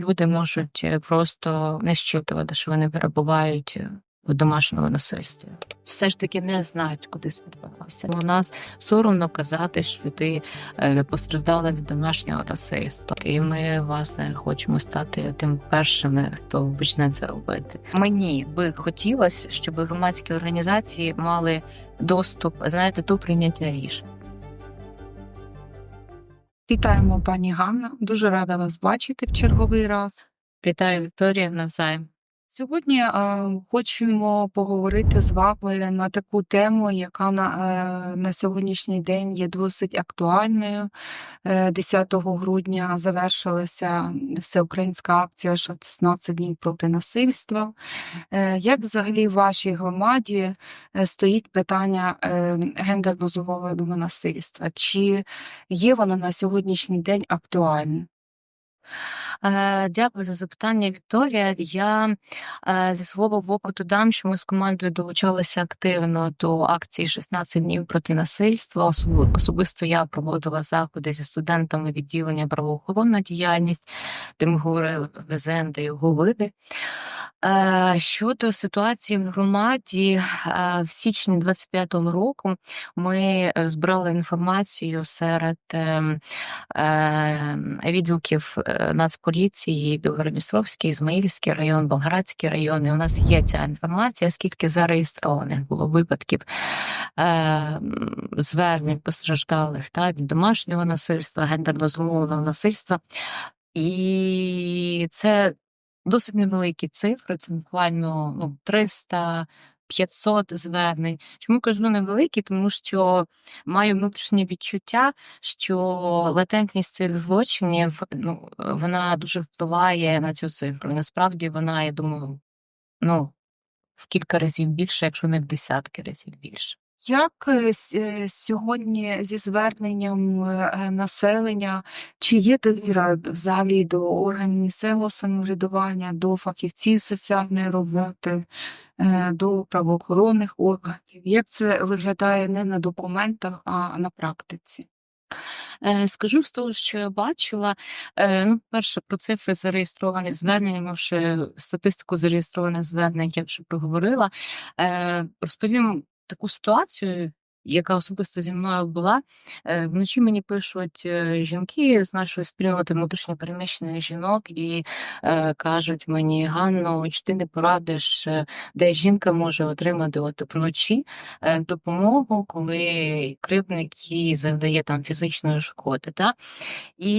люди можуть е, просто не щитувати, що вони перебувають е, в домашньому насильстві. Все ж таки не знають, куди звертатися. У нас соромно казати, що ти е, постраждала від домашнього насильства. І ми, власне, хочемо стати тим першими, хто почне це робити. Мені би хотілося, щоб громадські організації мали доступ, знаєте, до прийняття рішень. Вітаємо, пані Ганна. Дуже рада вас бачити в черговий раз. Вітаю, Вікторія, навзаєм. Сьогодні е, хочемо поговорити з вами на таку тему, яка на, е, на сьогоднішній день є досить актуальною. Е, 10 грудня завершилася всеукраїнська акція «16 днів проти насильства. Е, як взагалі в вашій громаді е, стоїть питання е, гендерно зумовленого насильства? Чи є воно на сьогоднішній день актуальним? Е, Дякую за запитання, Вікторія. Я е, зі свого опиту дам, що ми з командою долучалися активно до акції «16 днів проти насильства. Особисто я проводила заходи зі студентами відділення правоохоронна діяльність, де ми говорили ГЗН його види. Е, Щодо ситуації в громаді, е, в січні 25-го року ми е, збирали інформацію серед ем, е, відділків е, Нацполіції, Білгородністровський, Ізмаїльський район, Болградський район. І у нас є ця інформація, скільки зареєстрованих було випадків е, звернень постраждалих та, від домашнього насильства, гендерно зумовленого насильства. І це досить невеликі цифри, це буквально ну, 300 500 звернень. Чому кажу невеликі? Тому що маю внутрішнє відчуття, що латентність цих злочинів ну, вона дуже впливає на цю цифру. Насправді вона, я думаю, ну, в кілька разів більше, якщо не в десятки разів більше. Як е, е, сьогодні зі зверненням е, населення, чи є довіра взагалі до органів місцевого самоврядування, до фахівців соціальної роботи, до правоохоронних органів? Як це виглядає не на документах, а на практиці? Скажу з того, що я бачила. Ну, перше, про цифри зареєстрованих звернень, ми вже статистику зареєстрованих звернень, я вже проговорила. Розповім таку ситуацію, яка особисто зі мною була. Е, Вночі мені пишуть е, жінки з нашої спільноти внутрішньопереміщених жінок і е, кажуть мені, Ганно, чи ти не порадиш, де жінка може отримати от вночі допомогу, коли кривдник їй завдає там фізичної шкоди. Та? І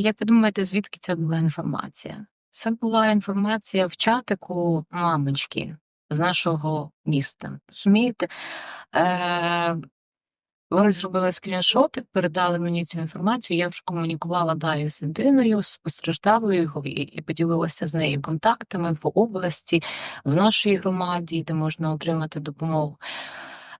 як ви думаєте, звідки це була інформація? Це була інформація в чатику мамочки з нашого міста. Розумієте? Е, вони зробили скріншоти, передали мені цю інформацію. Я вже комунікувала далі з людиною, з постраждалою і, поділилася з нею контактами в області, в нашій громаді, де можна отримати допомогу.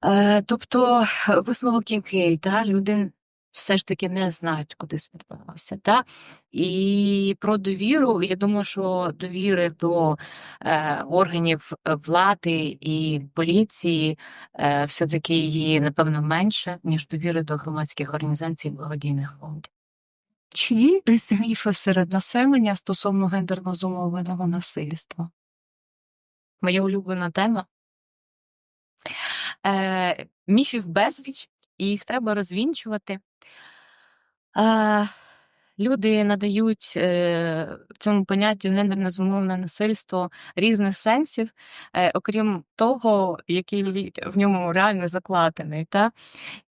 Е, тобто, висновок який, та, люди все ж таки не знають, куди зверталися. Та? І про довіру, я думаю, що довіри до е, органів влади і поліції е, все-таки її, напевно, менше, ніж довіри до громадських організацій і благодійних фондів. Чи є десь міфи серед населення стосовно гендерно зумовленого насильства? Моя улюблена тема. Е, міфів безліч, і їх треба розвінчувати. Е, люди надають е, цьому поняттю гендерне зумовлене насильство різних сенсів, е, окрім того, який в ньому реально закладений. Та?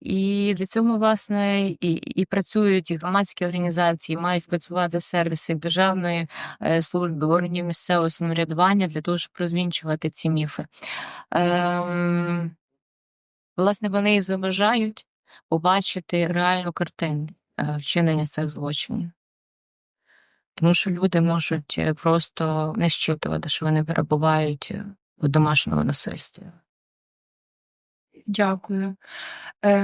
І для цього, власне, і, і працюють і громадські організації, мають працювати сервіси державної е, служби, органів місцевого самоврядування для того, щоб розвінчувати ці міфи. Ем, власне, вони і заважають побачити реальну картину е, вчинення цих злочинів. Тому що люди можуть е, просто не щитувати, що вони перебувають е, в домашньому насильстві. Дякую.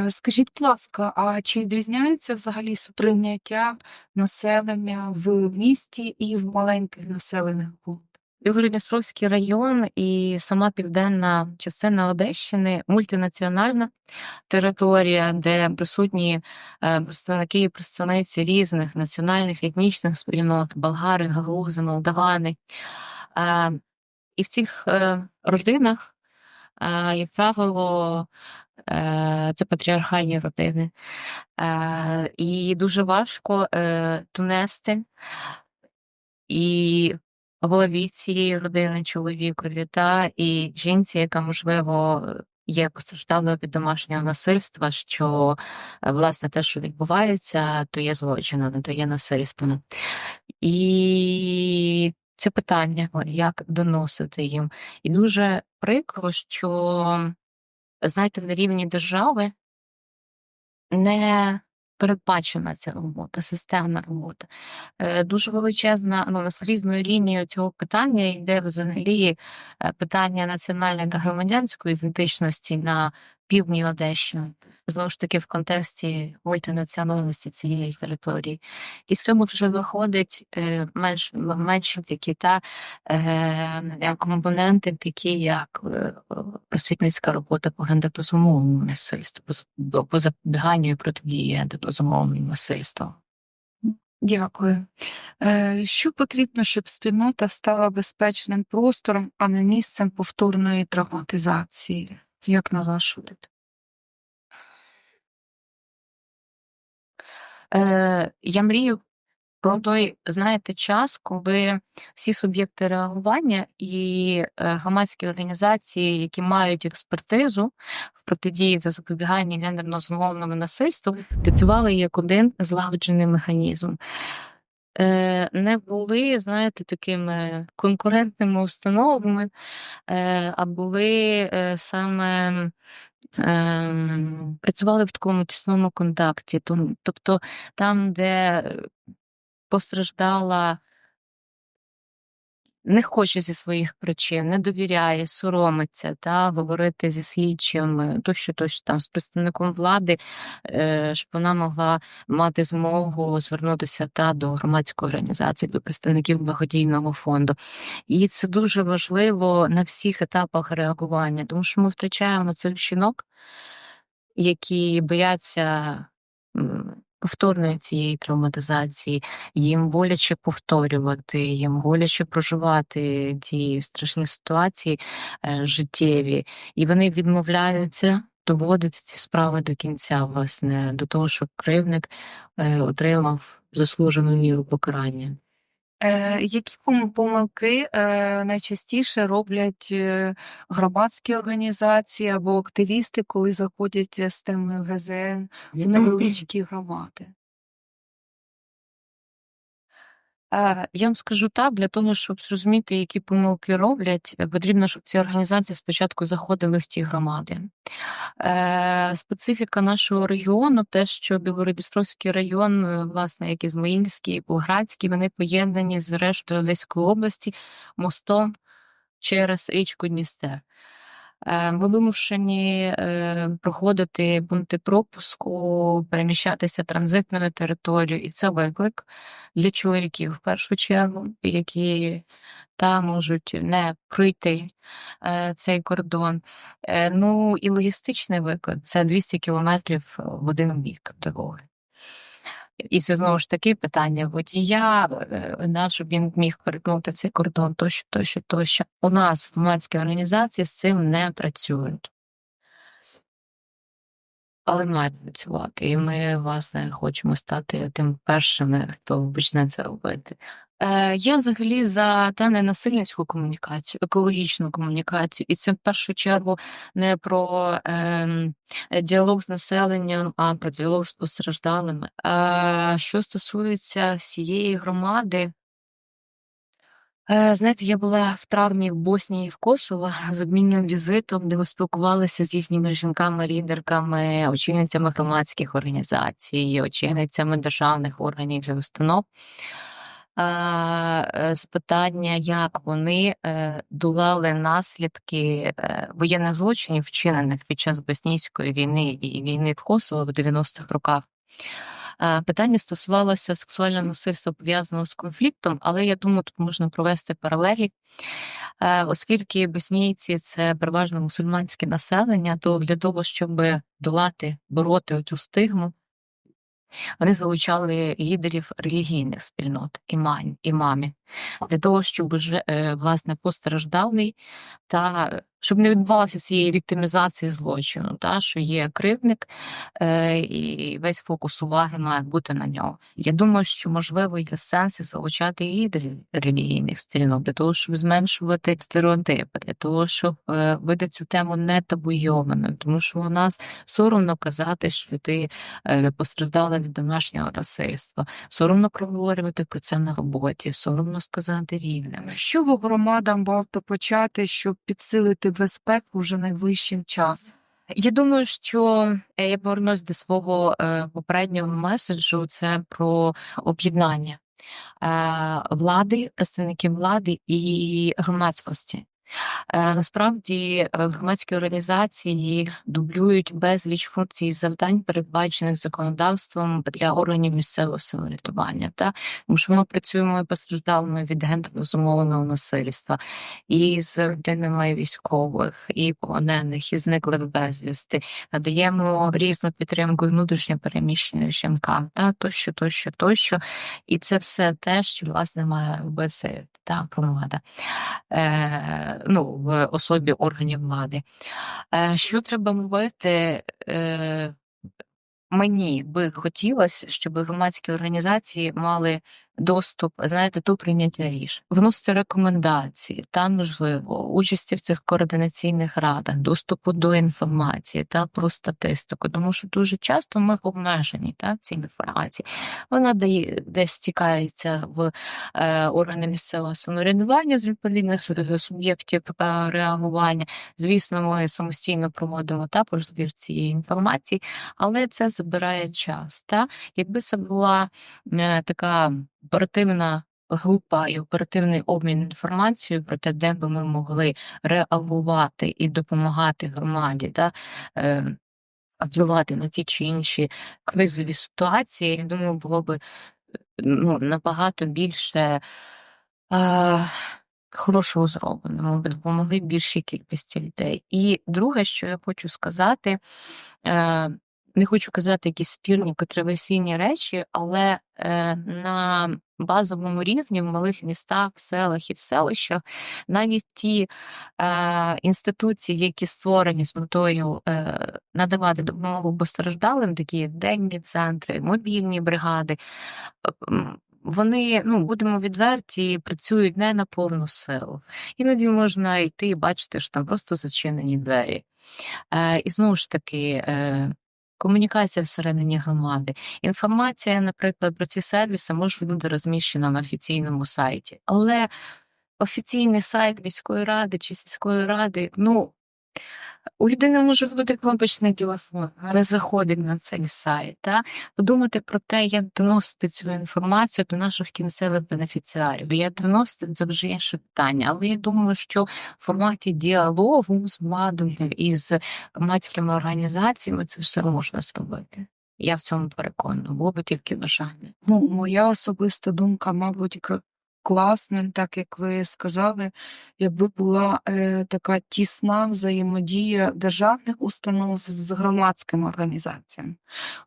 Скажіть, будь ласка, а чи відрізняється взагалі сприйняття населення в місті і в маленьких населених пунктах? Білгород-Дністровський район і сама південна частина Одещини мультинаціональна територія, де присутні е, представники і представниці різних національних етнічних спільнот, болгари, галузи, молдавани. Е, І в цих е, родинах, як правило, це патріархальні родини. І дуже важко донести і голові цієї родини чоловікові, та і жінці, яка, можливо, є постраждалою від домашнього насильства, що е, власне те, що відбувається, то є злочином, то є насильством. І це питання, як доносити їм. І дуже прикро, що, знаєте, на рівні держави не передбачена ця робота, системна робота. Е, Дуже величезна, ну, наслідною лінією цього питання йде взагалі е, питання національної та громадянської ідентичності на півдні Одещини, знову ж таки в контексті мультинаціональності цієї території. І з цього вже виходить е, менш менші такі та е, компоненти, такі як е, просвітницька робота по гендерно-зумовному насильству, по запобіганню і протидії гендерно-зумовному насильству. Дякую. Що потрібно, щоб спільнота стала безпечним простором, а не місцем повторної травматизації? Як на вашу думку? Е, я мрію про той, знаєте, час, коли всі суб'єкти реагування і е, громадські організації, які мають експертизу в протидії та запобіганні гендерно-зумовному насильству, працювали як один злагоджений механізм. Е, Не були, знаєте, такими конкурентними установами, е, а були е, саме ем, працювали в такому тісному контакті. Тобто там, де постраждала, не хоче зі своїх причин, не довіряє, соромиться та говорити зі слідчим, е, тощо, тощо там з представником влади, е, щоб вона могла мати змогу звернутися та до громадської організації, до представників благодійного фонду. І це дуже важливо на всіх етапах реагування, тому що ми втрачаємо цих жінок, які бояться повторної цієї травматизації, їм боляче повторювати, їм боляче проживати ті страшні ситуації е, життєві, і вони відмовляються доводити ці справи до кінця, власне, до того, щоб кривник е, отримав заслужену міру покарання. Е, Які пом- помилки е, найчастіше роблять е, громадські організації або активісти, коли заходять з темою ГЗН в невеличкі громади? Я вам скажу так, для того, щоб зрозуміти, які помилки роблять, е, потрібно, щоб ці організації спочатку заходили в ті громади. Е, Специфіка нашого регіону, те, що Білгород-Дністровський район, е, власне, як і Змаїльський, і Болградський, вони поєднані з рештою Одеської області мостом через річку Дністер. Е, Ми вимушені е, проходити пункти пропуску, переміщатися транзитною територією, і це виклик для чоловіків в першу чергу, які та можуть не пройти е, цей кордон. Е, ну і логістичний виклик це 200 кілометрів в один бік дороги. І це знову ж таки питання водія, е, на щоб він міг перетнути цей кордон, тощо, тощо, тощо. У нас в громадській організації з цим не працюють. Але мають працювати, і ми, власне, хочемо стати тим першими, хто почне це робити. Е, я взагалі за та ненасильницьку комунікацію, екологічну комунікацію, і це в першу чергу не про ем, діалог з населенням, а про діалог з постраждалими. А що стосується всієї громади, Е, Знаєте, я була в травні в Боснії в Косово з обмінним візитом, де ми спілкувалися з їхніми жінками-лідерками, очільницями громадських організацій, очільницями державних органів і установ. Е, З питання, як вони е, долали наслідки е, воєнних злочинів, вчинених під час Боснійської війни і війни в Косово в 90-х роках. Питання стосувалося сексуального насильства пов'язаного з конфліктом, але я думаю, тут можна провести паралелі, Е, оскільки боснійці це переважно мусульманське населення, то для того, щоб долати, бороти цю стигму, вони залучали лідерів релігійних спільнот, імам, імамів, для того, щоб е, власне постраждалий та щоб не відбувалося цієї віктимізації злочину, та, що є кривник, е, і весь фокус уваги має бути на нього. Я думаю, що можливо є сенс залучати і релігійних спільнот для того, щоб зменшувати стереотипи, для того, щоб е, видати цю тему не табуйованою, тому що у нас соромно казати, що ти е, постраждала від домашнього насильства, соромно проговорювати про це на роботі, соромно сказати рівними. Що б громадам варто почати, щоб підсилити безпеку вже найближчим часом? Я думаю, що е, я повернусь до свого е, попереднього меседжу. Це про об'єднання е, влади, представників влади і громадськості. Е, Насправді е, громадські організації дублюють безліч функцій завдань, передбачених законодавством для органів місцевого самоврядування. Та? Тому що ми працюємо постраждалими від гендерно зумовленого насильства, і з родинами військових, і полонених, і зниклих безвісти. Надаємо різну підтримку внутрішньо переміщеним жінкам, та тощо, тощо, тощо. І це все те, що власне має робити та громада. Е, ну, в особі органів влади. Е, Що треба робити? Е, Мені би хотілося, щоб громадські організації мали доступ, знаєте, до прийняття рішень, вносити рекомендації та можливо участі в цих координаційних радах, доступу до інформації та про статистику, тому що дуже часто ми обмежені та цій інформації. Вона дає десь стікається в е, органи місцевого самоврядування з відповідних е, суб'єктів е, реагування. Звісно, ми самостійно проводимо також збір цієї інформації, але це забирає час. Та? Якби це була е, така оперативна група і оперативний обмін інформацією про те, де би ми могли реагувати і допомагати громаді, та, е, впливати на ті чи інші кризові ситуації, я думаю, було би ну, набагато більше. Е, Хорошого зроблено, ми б допомогли більшій кількості людей. І друге, що я хочу сказати, е, не хочу казати якісь спірні контроверсійні речі, але е, на базовому рівні в малих містах, селах і в селищах навіть ті е, інституції, які створені з метою е, надавати допомогу постраждалим, такі як денні центри, мобільні бригади. Вони, ну будемо відверті, працюють не на повну силу. Іноді можна йти і бачити, що там просто зачинені двері. Е, і знову ж таки, е, комунікація всередині громади. Інформація, наприклад, про ці сервіси може бути розміщена на офіційному сайті, але офіційний сайт міської ради чи сільської ради, ну. У людини може бути кнопочний телефон, але заходить на цей сайт. Та? Подумати про те, як доносити цю інформацію до наших кінцевих бенефіціарів. Як доносити це вже інше питання. Але я думаю, що в форматі діалогу з владою і з громадськими організаціями це все можна зробити. Я в цьому переконана, було би тільки бажання. Ну, моя особиста думка, мабуть, к- класно, так як ви сказали, якби була е, така тісна взаємодія державних установ з громадськими організаціями.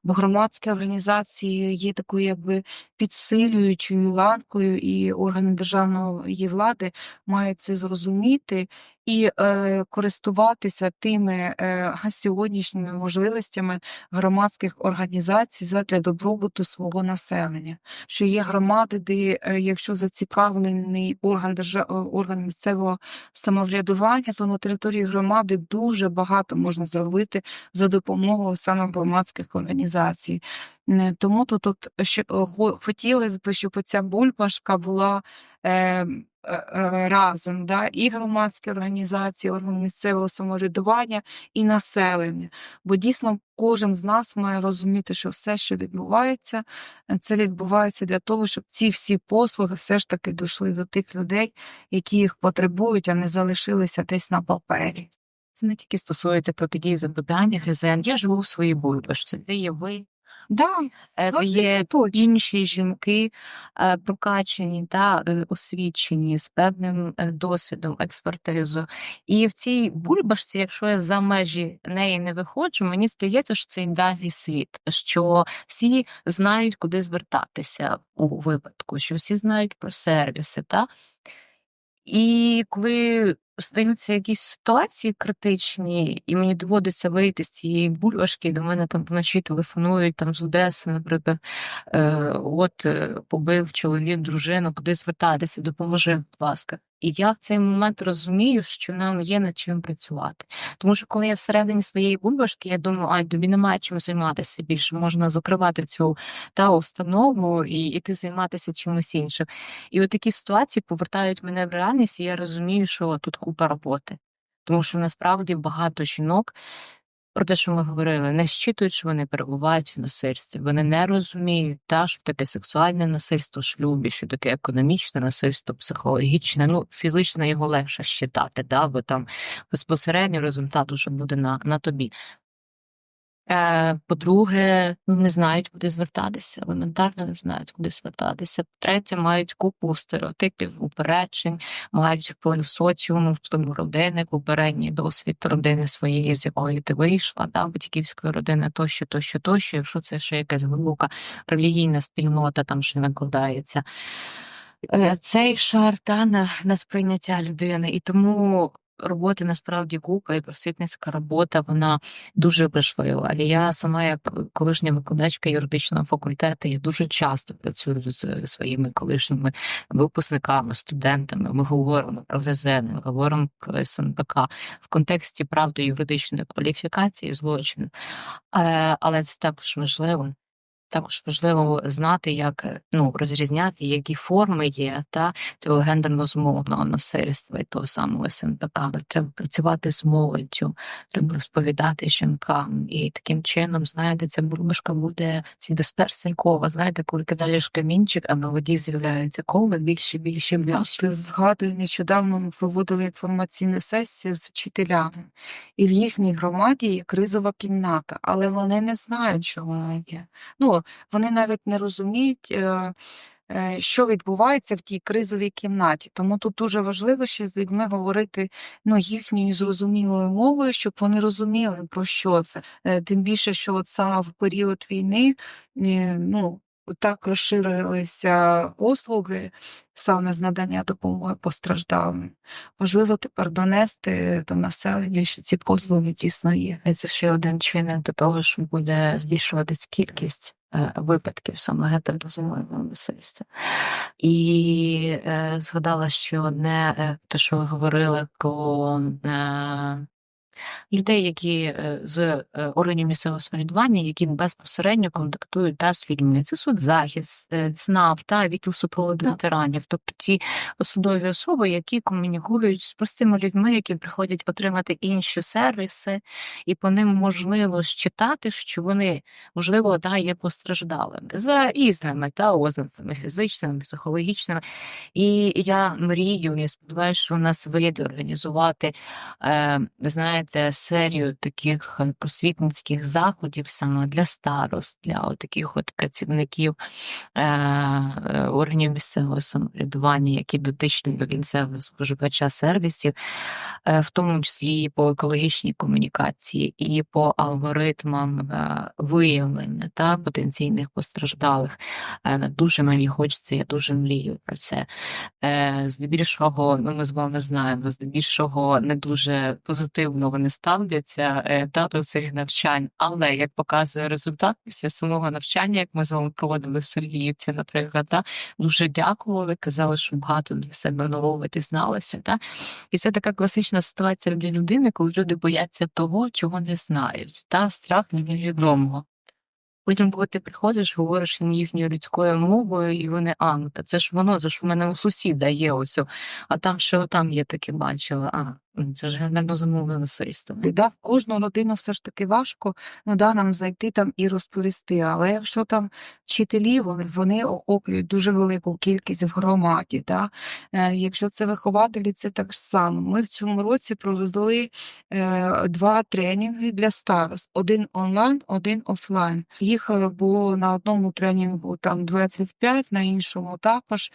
Бо громадські організації є такою якби підсилюючою ланкою, і органи державної влади мають це зрозуміти і е, користуватися тими е, сьогоднішніми можливостями громадських організацій задля добробуту свого населення. Що є громади, де е, якщо зацікавлений орган держав... е, орган місцевого самоврядування, то на території громади дуже багато можна зробити за допомогою саме громадських організацій. Тому тут, тут ще, хотілося б, щоб ця бульбашка була е, разом, да? і громадські організації, органи місцевого самоврядування, і населення. Бо дійсно кожен з нас має розуміти, що все, що відбувається, е, це відбувається для того, щоб ці всі послуги все ж таки дійшли до тих людей, які їх потребують, а не залишилися десь на папері. Це не тільки стосується протидії запитання ГЗН. Я живу в своїй бульбашці, де є ви, Да, Е, є точно. інші жінки е, прокачені та е, освічені з певним е, досвідом, експертизою. І в цій бульбашці, якщо я за межі неї не виходжу, мені здається, що це ідеальний світ, що всі знають, куди звертатися у випадку, що всі знають про сервіси. Та? І коли стаються якісь ситуації критичні, і мені доводиться вийти з цієї бульбашки, до мене там вночі телефонують там з Одеси, наприклад, е, от е, побив чоловік, дружину, куди звертатися, допоможи, будь ласка. І я в цей момент розумію, що нам є над чим працювати. Тому що коли я всередині своєї бульбашки, я думаю, ай, тобі немає чим займатися більше, можна закривати цю та установу і іти займатися чимось іншим. І от такі ситуації повертають мене в реальність, і я розумію, що тут купа роботи. Тому що насправді багато жінок про те, що ми говорили, не щитують, що вони перебувають в насильстві. Вони не розуміють, та, що таке сексуальне насильство шлюбі, що таке економічне насильство, психологічне, ну, фізичне його легше щитати, да, бо там безпосередньо результат уже буде на, на тобі. Е, по-друге, не знають, куди звертатися, елементарно не знають, куди звертатися. По-третє, мають купу стереотипів, упереджень, мають вплив соціуму, вплив родини, попередній досвід родини своєї, з якої ти вийшла, да, батьківської родини, тощо, тощо, тощо, якщо це ще якась глибока релігійна спільнота, там ще накладається. Е, Цей шар та на, на сприйняття людини, і тому роботи насправді купа, і просвітницька робота вона дуже важлива. Але я сама, як колишня викладачка юридичного факультету, я дуже часто працюю з своїми колишніми випускниками, студентами. Ми говоримо про ЗЗ, ми говоримо про СНПК в контексті правди юридичної кваліфікації злочину. Е, Але це також важливо. Також важливо знати, як ну розрізняти, які форми є та цього гендерно змовного насильства і того самого СНПК. Треба працювати з молоддю, треба розповідати жінкам. І таким чином, знаєте, ця бульбашка буде ці дисперсія кова. Знаєте, коли кидаєш камінчик, а на воді з'являються коли більше, більше, більше. згадую, нещодавно ми проводили інформаційну сесію з вчителями, і в їхній громаді є кризова кімната, але вони не знають, що вона є. Ну, вони навіть не розуміють, е, е, що відбувається в тій кризовій кімнаті. Тому тут дуже важливо ще з людьми говорити ну, їхньою зрозумілою мовою, щоб вони розуміли, про що це. Е, Тим більше, що саме в період війни, ну, так розширилися послуги саме з надання допомоги постраждалим. Важливо тепер донести до населення, що ці послуги дійсно є. Це ще один чинник до того, що буде збільшуватись кількість е, випадків саме гетерозомойного насильства. І е, згадала ще одне, е, те, що ви говорили про е, людей, які е, з е, органів місцевого самоврядування, які безпосередньо контактують та, з людьми. Це соцзахист, е, ЦНАП та відділ супроводу ветеранів, тобто ті посадові особи, які комунікують з простими людьми, які приходять отримати інші сервіси, і по ним можливо считати, що вони, можливо, да, є постраждалими за різними та ознаками фізичними, психологічними. І я мрію, я сподіваюся, що у нас вийде організувати, е, знаєте, серію таких е, просвітницьких заходів саме для старост, для таких от працівників е, е, органів місцевого самоврядування, які дотичні до кінцевого споживача сервісів, е, в тому числі і по екологічній комунікації, і по алгоритмам е, виявлення та потенційних постраждалих. Е, Дуже мені хочеться, я дуже мрію про це. Здебільшого, ну ми з вами знаємо, здебільшого не дуже позитивно вони ставляться е, та до цих навчань. Але як показує результат після самого навчання, як ми з вами проводили в Сергіївці, наприклад, та, дуже дякували, казали, що багато для себе нового дізналися. Та? І це така класична ситуація для людини, коли люди бояться того, чого не знають, та страх невідомого. Потім, коли ти приходиш, говориш їм їхньою людською мовою, і вони, а, ну та це ж воно, це ж в мене у сусіда є ось, а там ще там є таке бачила. А, Це ж гендерно замовлене насильство. Да, в кожну родину все ж таки важко ну, да, нам зайти там і розповісти. Але якщо там вчителі, вони, охоплюють дуже велику кількість в громаді. Да? Е, якщо це вихователі, це так само. Ми в цьому році провезли е, два тренінги для старост: один онлайн, один офлайн. Їх е, було на одному тренінгу там 25, на іншому також.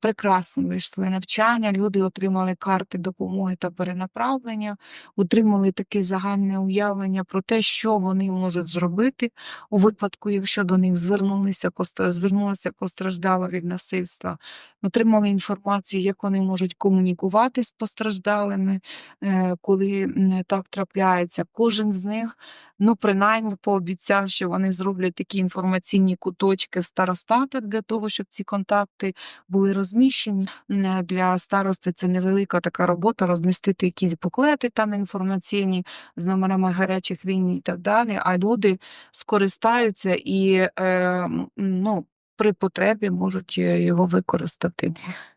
Прекрасно вийшли навчання. Люди отримали карти допомоги та перенаправлення, отримали таке загальне уявлення про те, що вони можуть зробити у випадку, якщо до них звернулися звернулася постраждала від насильства. Отримали інформацію, як вони можуть комунікувати з постраждалими, е, коли так трапляється. Кожен з них, ну принаймні, пообіцяв, що вони зроблять такі інформаційні куточки в старостатах для того, щоб ці контакти були розміщені. М, Для старости це невелика така робота, розмістити якісь буклети там інформаційні з номерами гарячих війн і так далі. А люди скористаються і е, ну, при потребі можуть е, його використати.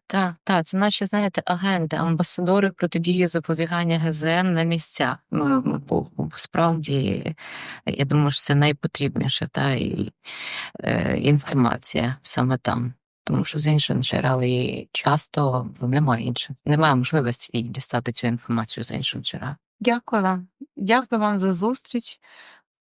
Так, так, це наші, знаєте, агенти, амбасадори протидії запобігання ГЗН на місцях. Ну, ну, бо- бо справді, я думаю, що це найпотрібніше, та і е, інформація саме там. Тому що з інших джерел і часто немає інших, немає можливості дістати цю інформацію з інших джерел. Дякую вам. Дякую вам за зустріч.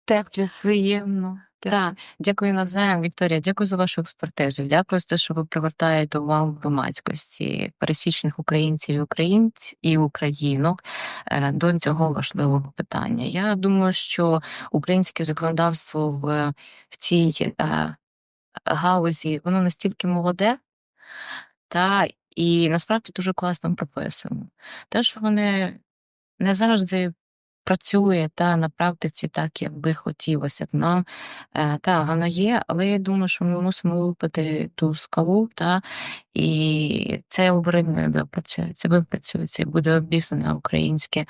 Тепло, приємно. Так, дякую навзаєм, Вікторія. Дякую за вашу експертизу. Дякую за те, що ви привертаєте увагу громадськості пересічних українців і українць і українок е, до цього важливого питання. Я думаю, що українське законодавство в, в цій е, галузі воно настільки молоде, та і насправді дуже класно прописано. Те, що вони не завжди працює та на практиці так, як би хотілося нам. Е, та воно є, але я думаю, що ми мусимо випити ту скалу, та і це оборонно випрацює. Це випрацюється і буде обізнане українське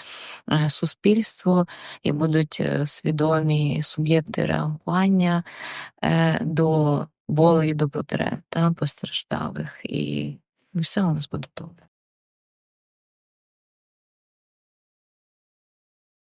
е, суспільство, і будуть е, свідомі суб'єкти реагування до болі, до потреб та постраждалих, і все у нас буде добре.